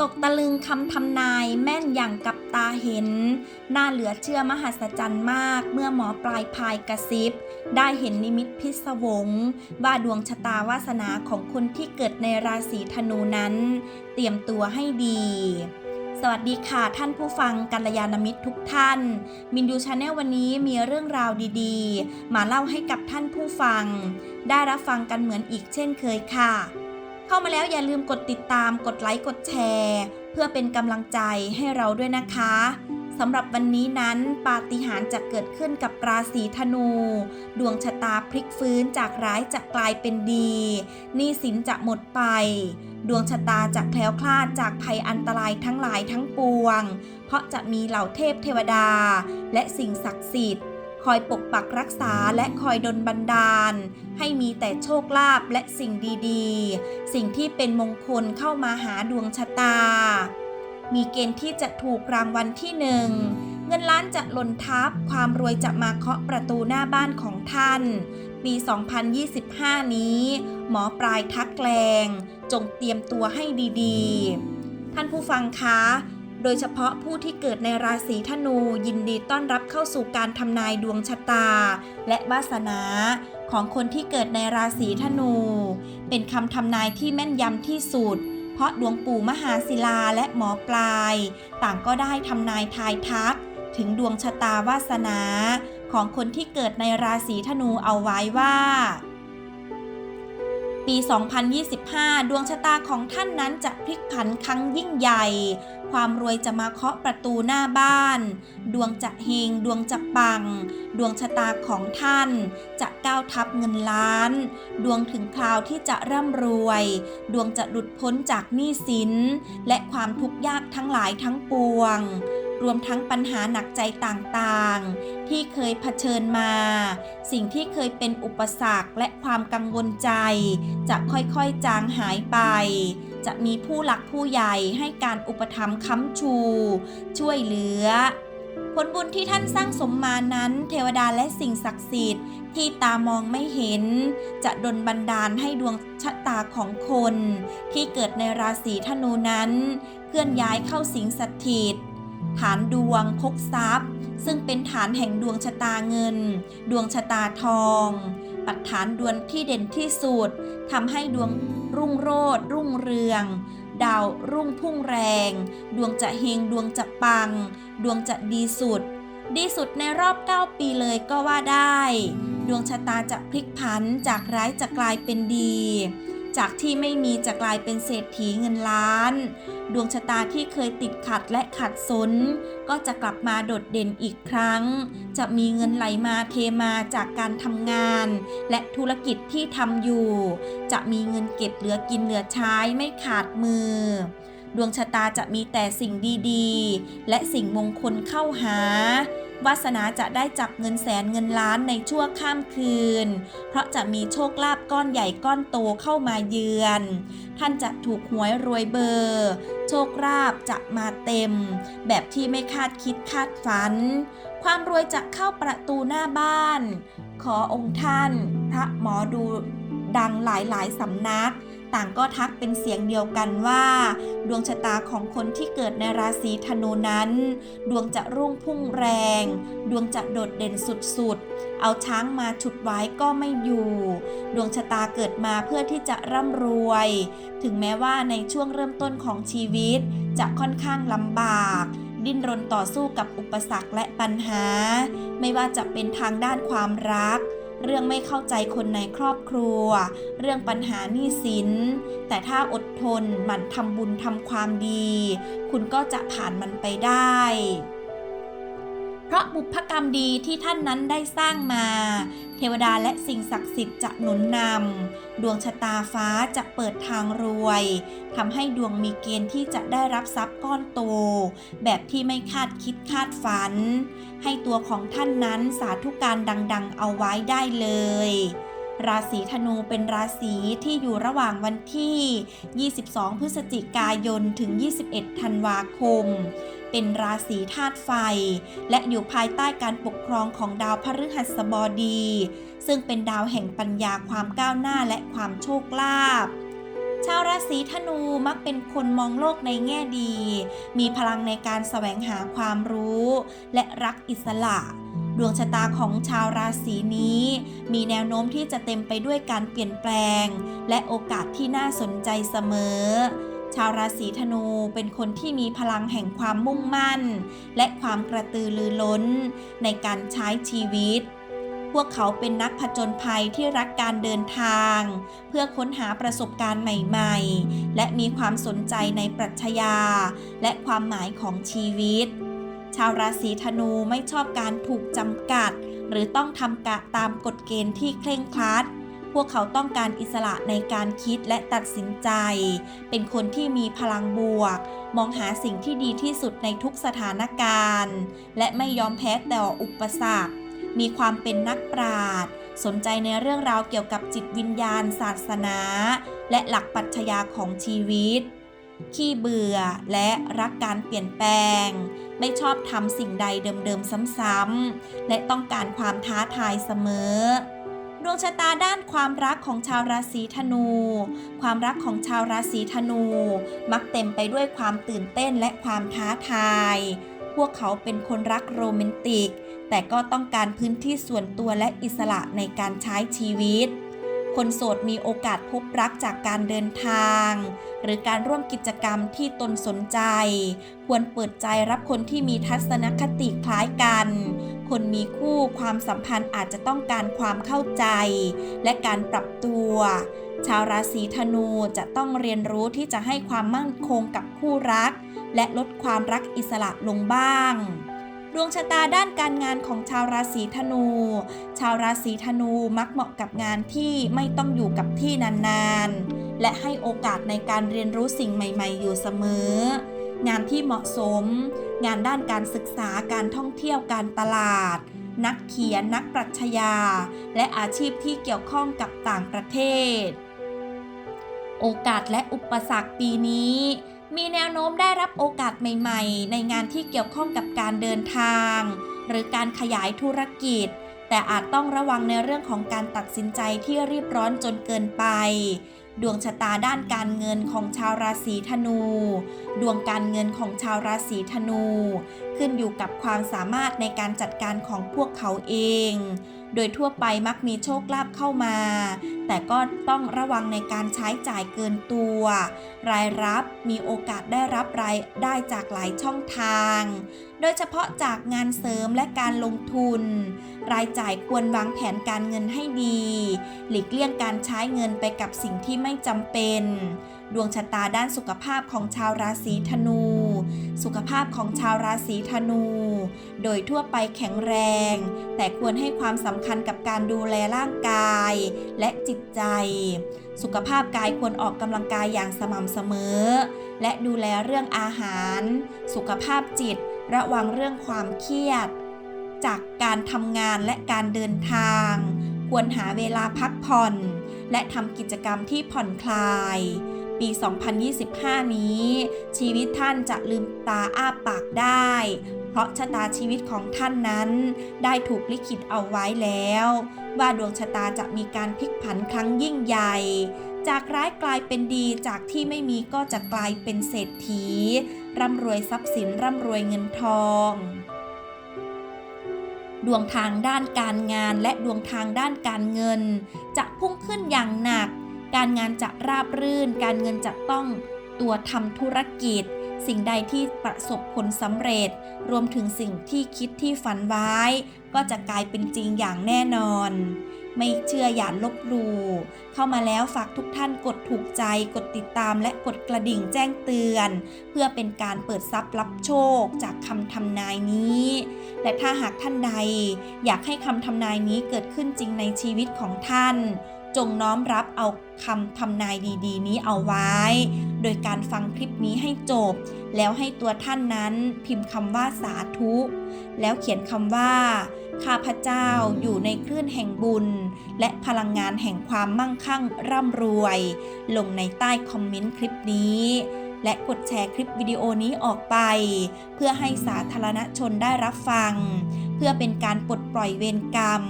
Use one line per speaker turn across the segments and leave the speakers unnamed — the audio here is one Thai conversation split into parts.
ตกตะลึงคำทำนายแม่นอย่างกับตาเห็น น่าเหลือเชื่อมหัศจรรย์มาก เมื่อหมอปลายพายกระซิบ ได้เห็นนิมิตพิศวง ว่าดวงชะตาวาสนาของคนที่เกิดในราศีธนูนั้น เตรียมตัวให้ดีสวัสดีค่ะท่านผู้ฟังกัลยาณมิตรทุกท่าน มินดูชาแนลวันนี้มีเรื่องราวดีๆ มาเล่าให้กับท่านผู้ฟัง ได้รับฟังกันเหมือนอีกเช่นเคยค่ะ เข้ามาแล้วอย่าลืมกดติดตามกดไลค์กดแชร์ เพื่อเป็นกำลังใจให้เราด้วยนะคะสำหรับวันนี้นั้นปาฏิหาริย์จะเกิดขึ้นกับราศีธนู ดวงชะตาพลิกฟื้นจากร้ายจะกลายเป็นดีหนี้สินจะหมดไป ดวงชะตาจะแคล้วคลาดจากภัยอันตรายทั้งหลายทั้งปวง เพราะจะมีเหล่าเทพเทวดา และสิ่งศักดิ์สิทธิ์ คอยปกปักรักษาและคอยดลบันดาล ให้มีแต่โชคลาภและสิ่งดีๆ สิ่งที่เป็นมงคลเข้ามาหาดวงชะตา มีเกณฑ์ที่จะถูกรางวัลที่หนึ่งเงินล้านจะหล่นทับ ความรวยจะมาเคาะประตูหน้าบ้านของท่าน ปี 2025 นี้ หมอปลายทักแกลงจงเตรียมตัวให้ดีๆ ท่านผู้ฟังคะ โดยเฉพาะผู้ที่เกิดในราศีธนูยินดีต้อนรับเข้าสู่การทำนายดวงชะตา และวาสนาของคนที่เกิดในราศีธนู เป็นคำทำนายที่แม่นยำที่สุด เพราะดวงปู่มหาศิลาและหมอปลาย ต่างก็ได้ทำนายทายทัก ถึงดวงชะตาวาสนา ของคนที่เกิดในราศีธนูเอาไว้ว่าปี 2025 ดวงชะตาของท่านนั้นจะพลิกผันครั้งยิ่งใหญ่ ความรวยจะมาเคาะประตูหน้าบ้าน ดวงจะเฮงดวงจะปัง ดวงชะตาของท่าน จะก้าวทับเงินล้าน ดวงถึงคราวที่จะร่ำรวย ดวงจะหลุดพ้นจากหนี้สิน และความทุกข์ยากทั้งหลายทั้งปวง รวมทั้งปัญหาหนักใจต่างๆ ที่เคยเผชิญมา สิ่งที่เคยเป็นอุปสรรคและความกังวลใจ จะค่อยๆจางหายไป จะมีผู้หลักผู้ใหญ่ให้การอุปถัมภ์ค้ำชู ช่วยเหลือ ผลบุญที่ท่านสร้างสมมานั้น เทวดาและสิ่งศักดิ์สิทธิ์ที่ตามองไม่เห็น จะดลบันดาลให้ดวงชะตาของคน ที่เกิดในราศีธนูนั้น เคลื่อนย้ายเข้าสิงสถิตฐานดวงพกทรัพย์ ซึ่งเป็นฐานแห่งดวงชะตาเงิน ดวงชะตาทอง ปัดฐานดวงที่เด่นที่สุดทำให้ดวง รุ่งโรดรุ่งเรือง ดาวรุ่งพุ่งแรง ดวงจะเฮงดวงจะปัง ดวงจะดีสุด ดีสุดในรอบ 9 ปีเลยก็ว่าได้ ดวงชะตาจะพลิกผันจากร้ายจะกลายเป็นดี จากที่ไม่มีจะกลายเป็นเศรษฐีเงินล้าน ดวงชะตาที่เคยติดขัดและขัดสน ก็จะกลับมาโดดเด่นอีกครั้ง จะมีเงินไหลมาเทมาจากการทำงาน และธุรกิจที่ทำอยู่ จะมีเงินเก็บเหลือกินเหลือใช้ไม่ขาดมือดวงชะตาจะมีแต่สิ่งดีๆ และสิ่งมงคลเข้าหา วาสนาจะได้จับเงินแสนเงินล้านในชั่วข้ามคืน เพราะจะมีโชคลาภก้อนใหญ่ก้อนโตเข้ามาเยือน ท่านจะถูกหวยรวยเบอร์ โชคลาภจะมาเต็ม แบบที่ไม่คาดคิดคาดฝัน ความรวยจะเข้าประตูหน้าบ้าน ขอองค์ท่าน พระหมอดูดังหลายๆสำนัก ต่างก็ทักเป็นเสียงเดียวกันว่า ดวงชะตาของคนที่เกิดในราศีธนูนั้น ดวงจะรุ่งพุ่งแรง ดวงจะโดดเด่นสุดๆ เอาช้างมาฉุดไว้ก็ไม่อยู่ ดวงชะตาเกิดมาเพื่อที่จะร่ำรวย ถึงแม้ว่าในช่วงเริ่มต้นของชีวิต จะค่อนข้างลำบาก ดิ้นรนต่อสู้กับอุปสรรคและปัญหา ไม่ว่าจะเป็นทางด้านความรัก เรื่องไม่เข้าใจคนในครอบครัว เรื่องปัญหาหนี้สิน แต่ถ้าอดทนหมั่นทำบุญทำความดี คุณก็จะผ่านมันไปได้ เพราะบุพกรรมดีที่ท่านนั้นได้สร้างมา เทวดาและสิ่งศักดิ์สิทธิ์จะหนุนนำดวงชะตาฟ้าจะเปิดทางรวยทำให้ดวงมีเกณฑ์ที่จะได้รับทรัพย์ก้อนโต แบบที่ไม่คาดคิดคาดฝัน ให้ตัวของท่านนั้นสาธุการดัง ๆ เอาไว้ได้เลยราศีธนูเป็นราศีที่อยู่ระหว่างวันที่ 22 พฤศจิกายน ถึง 21 ธันวาคม เป็นราศีธาตุไฟ และอยู่ภายใต้การปกครองของดาวพฤหัสบดี ซึ่งเป็นดาวแห่งปัญญาความก้าวหน้าและความโชคลาภชาวราศีธนูมักเป็นคนมองโลกในแง่ดี มีพลังในการแสวงหาความรู้ และรักอิสระ ดวงชะตาของชาวราศีนี้ มีแนวโน้มที่จะเต็มไปด้วยการเปลี่ยนแปลง และโอกาสที่น่าสนใจเสมอ ชาวราศีธนูเป็นคนที่มีพลังแห่งความมุ่งมั่น และความกระตือรือร้น ในการใช้ชีวิต พวกเขาเป็นนักผจญภัยที่รักการเดินทาง เพื่อค้นหาประสบการณ์ใหม่ๆ และมีความสนใจในปรัชญาและความหมายของชีวิต ชาวราศีธนูไม่ชอบการถูกจำกัด หรือต้องทำกะตามกฎเกณฑ์ที่เคร่งครัด พวกเขาต้องการอิสระในการคิดและตัดสินใจ เป็นคนที่มีพลังบวก มองหาสิ่งที่ดีที่สุดในทุกสถานการณ์ และไม่ยอมแพ้ต่ออุปสรรค มีความเป็นนักปราชญ์สนใจในเรื่องราวเกี่ยวกับจิตวิญญาณ ศาสนา และหลักปรัชญาของชีวิต ขี้เบื่อและรักการเปลี่ยนแปลง ไม่ชอบทำสิ่งใดเดิมๆซ้ำๆและต้องการความท้าทายเสมอ ดวงชะตาด้านความรักของชาวราศีธนู ความรักของชาวราศีธนู มักเต็มไปด้วยความตื่นเต้นและความท้าทาย พวกเขาเป็นคนรักโรแมนติก แต่ก็ต้องการพื้นที่ส่วนตัวและอิสระในการใช้ชีวิต คนโสดมีโอกาสพบรักจากการเดินทาง หรือการร่วมกิจกรรมที่ตนสนใจ ควรเปิดใจรับคนที่มีทัศนคติคล้ายกัน คนมีคู่ความสัมพันธ์อาจจะต้องการความเข้าใจ และการปรับตัว ชาวราศีธนูจะต้องเรียนรู้ที่จะให้ความมั่นคงกับคู่รัก และลดความรักอิสระลงบ้างดวงชะตาด้านการงานของชาวราศีธนู ชาวราศีธนูมักเหมาะกับงานที่ไม่ต้องอยู่กับที่นานๆ และให้โอกาสในการเรียนรู้สิ่งใหม่ ๆ อยู่เสมอ งานที่เหมาะสม งานด้านการศึกษาการท่องเที่ยวการตลาด นักเขียนนักปรัชญาและอาชีพที่เกี่ยวข้องกับต่างประเทศ โอกาสและอุปสรรคปีนี้ มีแนวโน้มได้รับโอกาสใหม่ๆ ในงานที่เกี่ยวข้องกับการเดินทาง หรือการขยายธุรกิจแต่อาจต้องระวังในเรื่องของการตัดสินใจที่รีบร้อนจนเกินไป ดวงชะตาด้านการเงินของชาวราศีธนู ดวงการเงินของชาวราศีธนู ขึ้นอยู่กับความสามารถในการจัดการของพวกเขาเอง โดยทั่วไปมักมีโชคลาภเข้ามา แต่ก็ต้องระวังในการใช้จ่ายเกินตัว รายรับมีโอกาสได้รับรายได้จากหลายช่องทาง โดยเฉพาะจากงานเสริมและการลงทุน รายจ่ายควรวางแผนการเงินให้ดี หลีกเลี่ยงการใช้เงินไปกับสิ่งที่ไม่จำเป็น ดวงชะตาด้านสุขภาพของชาวราศีธนู สุขภาพของชาวราศีธนู โดยทั่วไปแข็งแรง แต่ควรให้ความสำคัญกับการดูแลร่างกายและจิตใจ สุขภาพกายควรออกกำลังกายอย่างสม่ำเสมอ และดูแลเรื่องอาหาร สุขภาพจิต ระวังเรื่องความเครียด จากการทำงานและการเดินทาง ควรหาเวลาพักผ่อน และทำกิจกรรมที่ผ่อนคลาย ปี 2025 นี้ ชีวิตท่านจะลืมตาอ้าปากได้ เพราะชะตาชีวิตของท่านนั้นได้ถูกลิขิตเอาไว้แล้ว ว่าดวงชะตาจะมีการพลิกผันครั้งยิ่งใหญ่จากร้ายกลายเป็นดีจากที่ไม่มีก็จะกลายเป็นเศรษฐี ร่ำรวยทรัพย์สินร่ำรวยเงินทอง ดวงทางด้านการงานและดวงทางด้านการเงิน จะพุ่งขึ้นอย่างหนัก การงานจะราบรื่น การเงินจะต้องตัวทำธุรกิจ สิ่งใดที่ประสบผลสำเร็จ รวมถึงสิ่งที่คิดที่ฝันไว้ ก็จะกลายเป็นจริงอย่างแน่นอน ไม่เชื่ออย่าลบลู่เข้ามาแล้วฝากทุกท่านกดถูกใจ กดติดตามและกดกระดิ่งแจ้งเตือน เพื่อเป็นการเปิดทรัพย์รับโชคจากคำทำนายนี้ และถ้าหากท่านใด อยากให้คำทำนายนี้เกิดขึ้นจริงในชีวิตของท่าน จงน้อมรับเอาคำทำนายดีๆ นี้เอาไว้ โดยการฟังคลิปนี้ให้จบ แล้วให้ตัวท่านนั้นพิมพ์คำว่าสาธุ แล้วเขียนคำว่า ข้าพเจ้าอยู่ในคลื่นแห่งบุญ และพลังงานแห่งความมั่งคั่งร่ำรวย ลงในใต้คอมเมนต์คลิปนี้และกดแชร์คลิปวิดีโอนี้ออกไป เพื่อให้สาธารณชนได้รับฟัง พื่อเป็นการปลดปล่อยเวรกรรม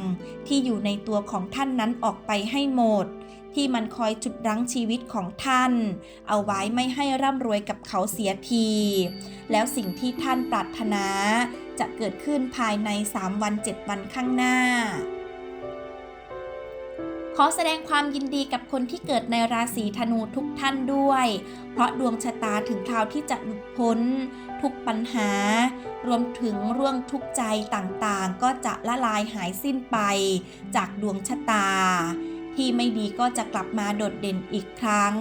ที่อยู่ในตัวของท่านนั้นออกไปให้หมด ที่มันคอยจุดรั้งชีวิตของท่าน เอาไว้ไม่ให้ร่ำรวยกับเขาเสียที แล้วสิ่งที่ท่านปรารถนา จะเกิดขึ้นภายใน 3 วัน 7 วันข้างหน้า อแสดงความยินดีกับคนที่เกิดในราศีธนูทุกท่านด้วย เพราะดวงชะตาถึงคราวที่จะหลุดพ้น ทุกปัญหา รวมถึงเรื่องทุกใจต่างๆ ก็จะละลายหายสิ้นไป จากดวงชะตา ที่ไม่ดีก็จะกลับมาโดดเด่นอีกครั้ง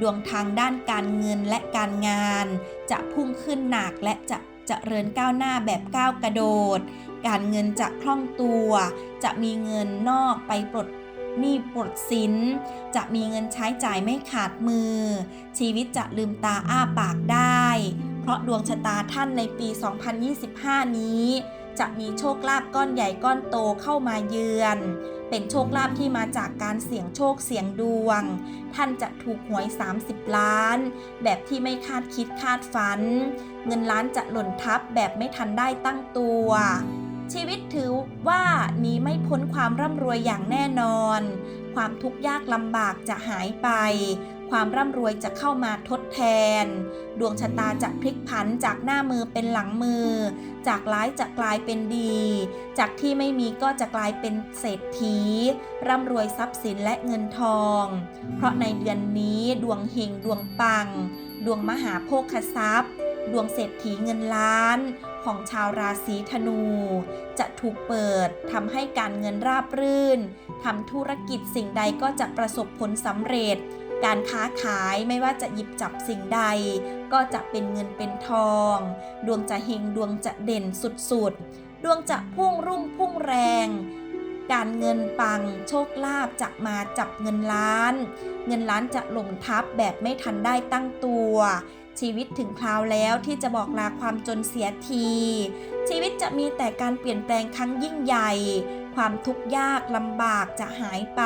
ดวงทางด้านการเงินและการงาน จะพุ่งขึ้นหนักและจะเจริญก้าวหน้าแบบก้าวกระโดด การเงินจะคล่องตัว จะมีเงินนอกไปปลด หนี้ปลดสิน จะมีเงินใช้จ่ายไม่ขาดมือ ชีวิตจะลืมตาอ้าปากได้ เพราะดวงชะตาท่านในปี 2025 นี้ จะมีโชคลาภก้อนใหญ่ก้อนโตเข้ามาเยือน เป็นโชคลาภที่มาจากการเสี่ยงโชคเสี่ยงดวง ท่านจะถูกหวย 30 ล้าน แบบที่ไม่คาดคิดคาดฝัน เงินล้านจะหล่นทับแบบไม่ทันได้ตั้งตัว ชีวิตถือว่านี้ไม่พ้นความร่ำรวยอย่างแน่นอน ความทุกข์ยากลำบากจะหายไป ความร่ำรวยจะเข้ามาทดแทน ดวงชะตาจะพลิกผันจากหน้ามือเป็นหลังมือ จากร้ายจะกลายเป็นดี จากที่ไม่มีก็จะกลายเป็นเศรษฐี ร่ำรวยทรัพย์สินและเงินทอง เพราะในเดือนนี้ดวงเฮงดวงปัง ดวงมหาโภคทรัพย์ ดวงเศรษฐีเงินล้าน ของชาวราศีธนู จะถูกเปิดทำให้การเงินราบรื่นทำธุรกิจสิ่งใดก็จะประสบผลสำเร็จ การค้าขายไม่ว่าจะหยิบจับสิ่งใด ก็จะเป็นเงินเป็นทอง ดวงจะเฮงดวงจะเด่นสุดๆ ดวงจะพุ่งรุ่งพุ่งแรง การเงินปังโชคลาภจะมาจับเงินล้าน เงินล้านจะหล่มทับแบบไม่ทันได้ตั้งตัว ชีวิตถึงคราวแล้วที่จะบอกลาความจนเสียที ชีวิตจะมีแต่การเปลี่ยนแปลงครั้งยิ่งใหญ่ ความทุกข์ยากลำบากจะหายไป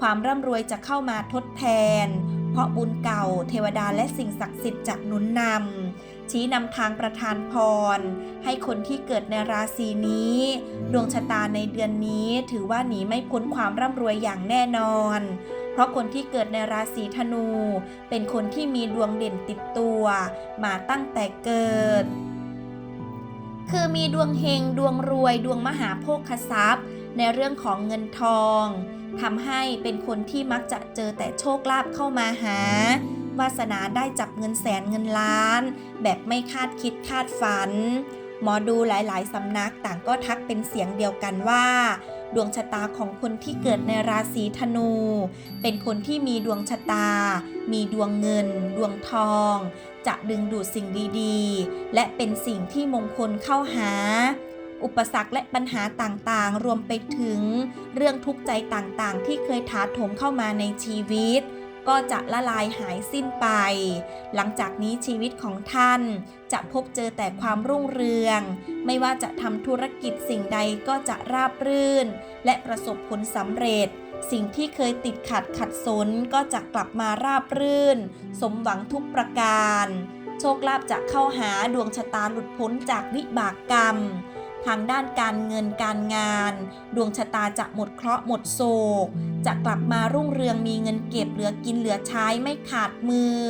ความร่ำรวยจะเข้ามาทดแทน เพราะบุญเก่าเทวดาและสิ่งศักดิ์สิทธิ์จะหนุนนำชี้นำทางประทานพร ให้คนที่เกิดในราศีนี้ ดวงชะตาในเดือนนี้ถือว่าหนีไม่พ้นความร่ำรวยอย่างแน่นอน เพราะคนที่เกิดในราศีธนู เป็นคนที่มีดวงเด่นติดตัว มาตั้งแต่เกิด คือมีดวงเฮงดวงรวยดวงมหาโภคทรัพย์ ในเรื่องของเงินทองทำให้เป็นคนที่มักจะเจอแต่โชคลาภเข้ามาหาวาสนาได้จับเงินแสนเงินล้าน แบบไม่คาดคิดคาดฝัน หมอดูหลายๆสำนักต่างก็ทักเป็นเสียงเดียวกันว่า ดวงชะตาของคนที่เกิดในราศีธนู เป็นคนที่มีดวงชะตา มีดวงเงิน ดวงทอง จะดึงดูดสิ่งดีๆ และเป็นสิ่งที่มงคลเข้าหา อุปสรรคและปัญหาต่างๆ รวมไปถึง เรื่องทุกข์ใจต่างๆ ที่เคยถาโถมเข้ามาในชีวิต ก็จะละลายหายสิ้นไป หลังจากนี้ชีวิตของท่านจะพบเจอแต่ความรุ่งเรือง ไม่ว่าจะทำธุรกิจสิ่งใดก็จะราบรื่น และประสบผลสำเร็จ สิ่งที่เคยติดขัดขัดสนก็จะกลับมาราบรื่น สมหวังทุกประการ โชคลาภจะเข้าหาดวงชะตาหลุดพ้นจากวิบากกรรมทางด้านการเงินการงาน ดวงชะตาจะหมดเคราะห์หมดโศก จะกลับมารุ่งเรืองมีเงินเก็บเหลือกินเหลือใช้ไม่ขาดมือ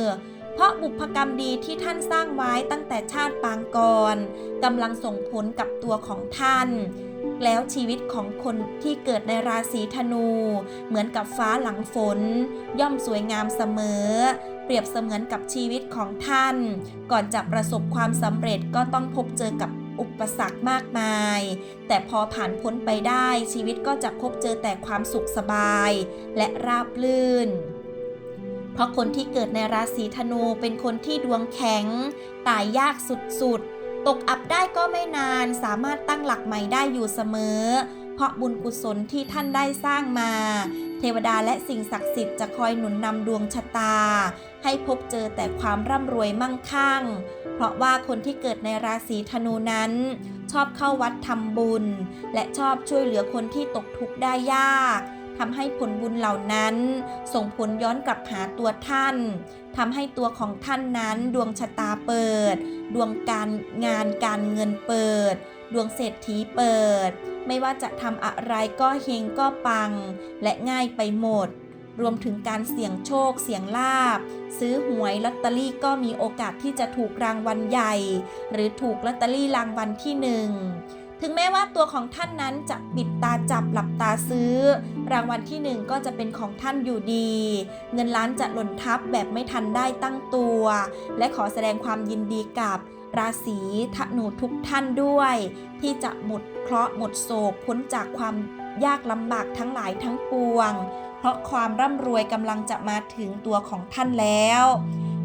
เพราะบุพกรรมดีที่ท่านสร้างไว้ตั้งแต่ชาติปางก่อนกำลังส่งผลกับตัวของท่าน แล้วชีวิตของคนที่เกิดในราศีธนู เหมือนกับฟ้าหลังฝน ย่อมสวยงามเสมอเปรียบเสมือนกับชีวิตของท่าน ก่อนจะประสบความสำเร็จก็ต้องพบเจอกับ อุปสรรคมากมาย แต่พอผ่านพ้นไปได้ชีวิตก็จะพบเจอแต่ความสุขสบาย และราบลื่น เพราะคนที่เกิดในราศีธนูเป็นคนที่ดวงแข็ง ตายยากสุดๆ ตกอับได้ก็ไม่นานสามารถตั้งหลักใหม่ได้อยู่เสมอ เพราะบุญกุศลที่ท่านได้สร้างมา เทวดาและสิ่งศักดิ์สิทธิ์จะคอยหนุนนำดวงชะตา ให้พบเจอแต่ความร่ำรวยมั่งคั่ง เพราะว่าคนที่เกิดในราศีธนูนั้น ชอบเข้าวัดทำบุญ และชอบช่วยเหลือคนที่ตกทุกข์ได้ยากทำให้ผลบุญเหล่านั้น ส่งผลย้อนกลับหาตัวท่านทำให้ตัวของท่านนั้นดวงชะตาเปิด ดวงการงานการเงินเปิด ดวงเศรษฐีเปิด ไม่ว่าจะทำอะไรก็เฮงก็ปัง และง่ายไปหมด รวมถึงการเสี่ยงโชค เสี่ยงลาบ ซื้อหวยลอตเตอรี่ก็มีโอกาสที่จะถูกรางวัลใหญ่ หรือถูกลอตเตอรี่รางวัลที่หนึ่งถึงแม้ว่าตัวของท่านนั้นจะปิดตาจับหลับตาซื้อ รางวัลที่หนึ่งก็จะเป็นของท่านอยู่ดี เงินล้านจะหล่นทับแบบไม่ทันได้ตั้งตัว และขอแสดงความยินดีกับ ราศีธนูทุกท่านด้วย ที่จะหมดเคราะห์หมดโศกพ้นจากความยากลำบากทั้งหลายทั้งปวง เพราะความร่ำรวยกำลังจะมาถึงตัวของท่านแล้ว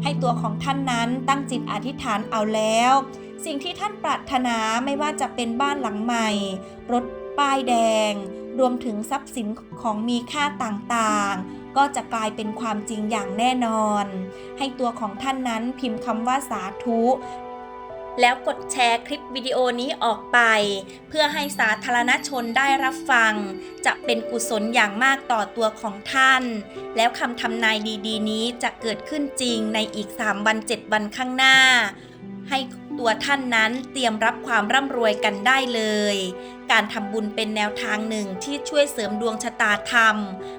ให้ตัวของท่านนั้นตั้งจิตอธิษฐานเอาแล้ว สิ่งที่ท่านปรารถนาไม่ว่าจะเป็นบ้านหลังใหม่ รถป้ายแดง รวมถึงทรัพย์สินของมีค่าต่างๆ ก็จะกลายเป็นความจริงอย่างแน่นอน ให้ตัวของท่านนั้นพิมพ์คำว่าสาธุ แล้วกดแชร์คลิปวิดีโอนี้ออกไป เพื่อให้สาธารณชนได้รับฟัง จะเป็นกุศลอย่างมากต่อตัวของท่าน แล้วคำทำนายดีๆ นี้จะเกิดขึ้นจริงในอีก 3 วัน 7 วันข้างหน้า ให้ตัวท่านนั้นเตรียมรับความร่ำรวยกันได้เลย การทำบุญเป็นแนวทางหนึ่งที่ช่วยเสริมดวงชะตาธรรม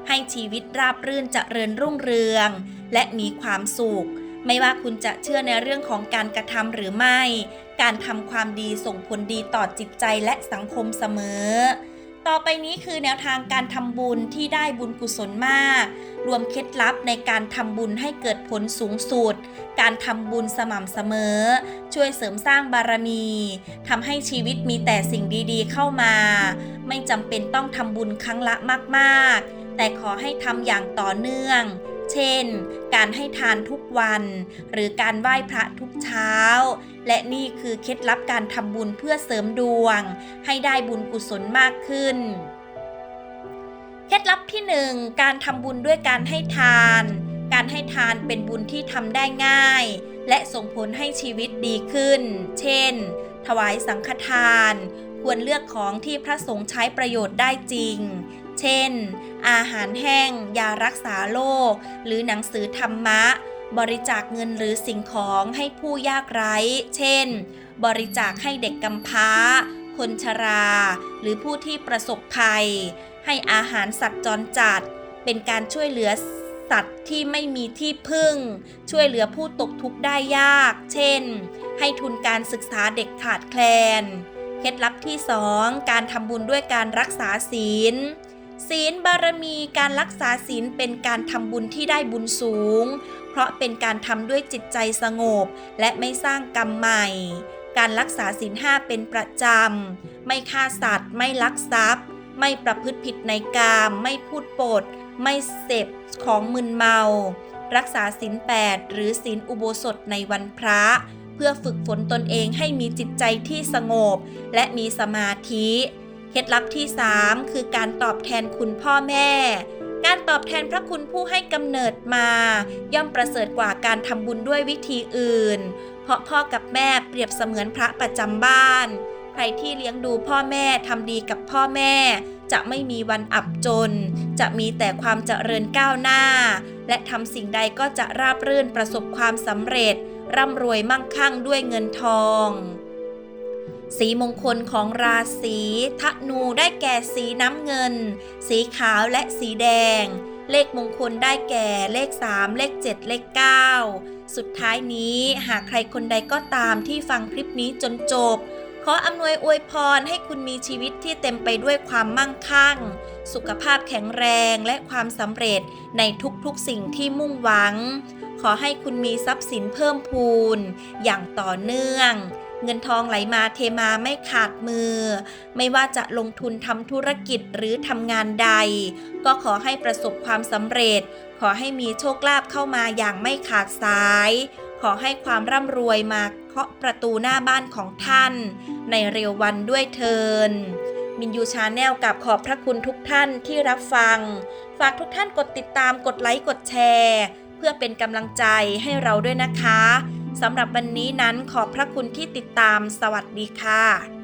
ให้ชีวิตราบรื่นเจริญรุ่งเรือง และมีความสุข ไม่ว่าคุณจะเชื่อในเรื่องของการกระทำหรือไม่ การทำความดีส่งผลดีต่อจิตใจและสังคมเสมอ ต่อไปนี้คือแนวทางการทำบุญที่ได้บุญกุศลมาก รวมเคล็ดลับในการทำบุญให้เกิดผลสูงสุด การทำบุญสม่ำเสมอ ช่วยเสริมสร้างบารมีทำให้ชีวิตมีแต่สิ่งดีๆ เข้ามา ไม่จำเป็นต้องทำบุญครั้งละมากๆ แต่ขอให้ทำอย่างต่อเนื่อง เช่น การให้ทานทุกวัน หรือการไหว้พระทุกเช้า และนี่คือเคล็ดลับการทำบุญเพื่อเสริมดวง ให้ได้บุญกุศลมากขึ้น เคล็ดลับที่หนึ่งการทำบุญด้วยการให้ทาน การให้ทานเป็นบุญที่ทำได้ง่าย และส่งผลให้ชีวิตดีขึ้น เช่น ถวายสังฆทาน ควรเลือกของที่พระสงฆ์ใช้ประโยชน์ได้จริง เช่น อาหารแห้ง ยารักษาโรค หรือหนังสือธรรมะ บริจาคเงินหรือสิ่งของให้ผู้ยากไร้ เช่น บริจาคให้เด็กกำพร้า คนชรา หรือผู้ที่ประสบภัย ให้อาหารสัตว์จรจัด เป็นการช่วยเหลือสัตว์ที่ไม่มีที่พึ่ง ช่วยเหลือผู้ตกทุกข์ได้ยาก เช่น ให้ทุนการศึกษาเด็กขาดแคลน เคล็ดลับที่ 2 การทำบุญด้วยการรักษาศีล ศีลบารมีการรักษาศีลเป็นการทำบุญที่ได้บุญสูง เพราะเป็นการทำด้วยจิตใจสงบ และไม่สร้างกรรมใหม่ การรักษาศีลห้าเป็นประจำ ไม่ฆ่าสัตว์ ไม่ลักทรัพย์ ไม่ประพฤติผิดในกาม ไม่พูดปด ไม่เสพของมึนเมา รักษาศีลแปดหรือศีลอุโบสถในวันพระเพื่อฝึกฝนตนเองให้มีจิตใจที่สงบ และมีสมาธิ เคล็ดลับที่ 3 คือการตอบแทนคุณพ่อแม่ การตอบแทนพระคุณผู้ให้กำเนิดมา ย่อมประเสริฐกว่าการทำบุญด้วยวิธีอื่น เพราะพ่อกับแม่เปรียบเสมือนพระประจำบ้าน ใครที่เลี้ยงดูพ่อแม่ทำดีกับพ่อแม่ จะไม่มีวันอับจน จะมีแต่ความเจริญก้าวหน้า และทำสิ่งใดก็จะราบรื่นประสบความสำเร็จ ร่ำรวยมั่งคั่งด้วยเงินทอง สีมงคลของราศีธนูได้แก่สีน้ำเงิน สีขาวและสีแดง เลขมงคลได้แก่เลข 3 เลข 7 เลข 9 สุดท้ายนี้หากใครคนใดก็ตามที่ฟังคลิปนี้จนจบ ขออำนวยอวยพรให้คุณมีชีวิตที่เต็มไปด้วยความมั่งคั่ง สุขภาพแข็งแรงและความสำเร็จในทุกๆสิ่งที่มุ่งหวัง ขอให้คุณมีทรัพย์สินเพิ่มพูน อย่างต่อเนื่อง เงินทองไหลมาเทมาไม่ขาดมือ ไม่ว่าจะลงทุนทำธุรกิจหรือทำงานใด ก็ขอให้ประสบความสำเร็จ ขอให้มีโชคลาภเข้ามาอย่างไม่ขาดสาย ขอให้ความร่ำรวยมาเคาะประตูหน้าบ้านของท่าน ในเร็ววันด้วยเทินมินยูชาแนลกับขอบพระคุณทุกท่านที่รับฟัง ฝากทุกท่านกดติดตามกดไลค์กดแชร์ เพื่อเป็นกำลังใจให้เราด้วยนะคะ สำหรับวันนี้นั้นขอบพระคุณที่ติดตามสวัสดีค่ะ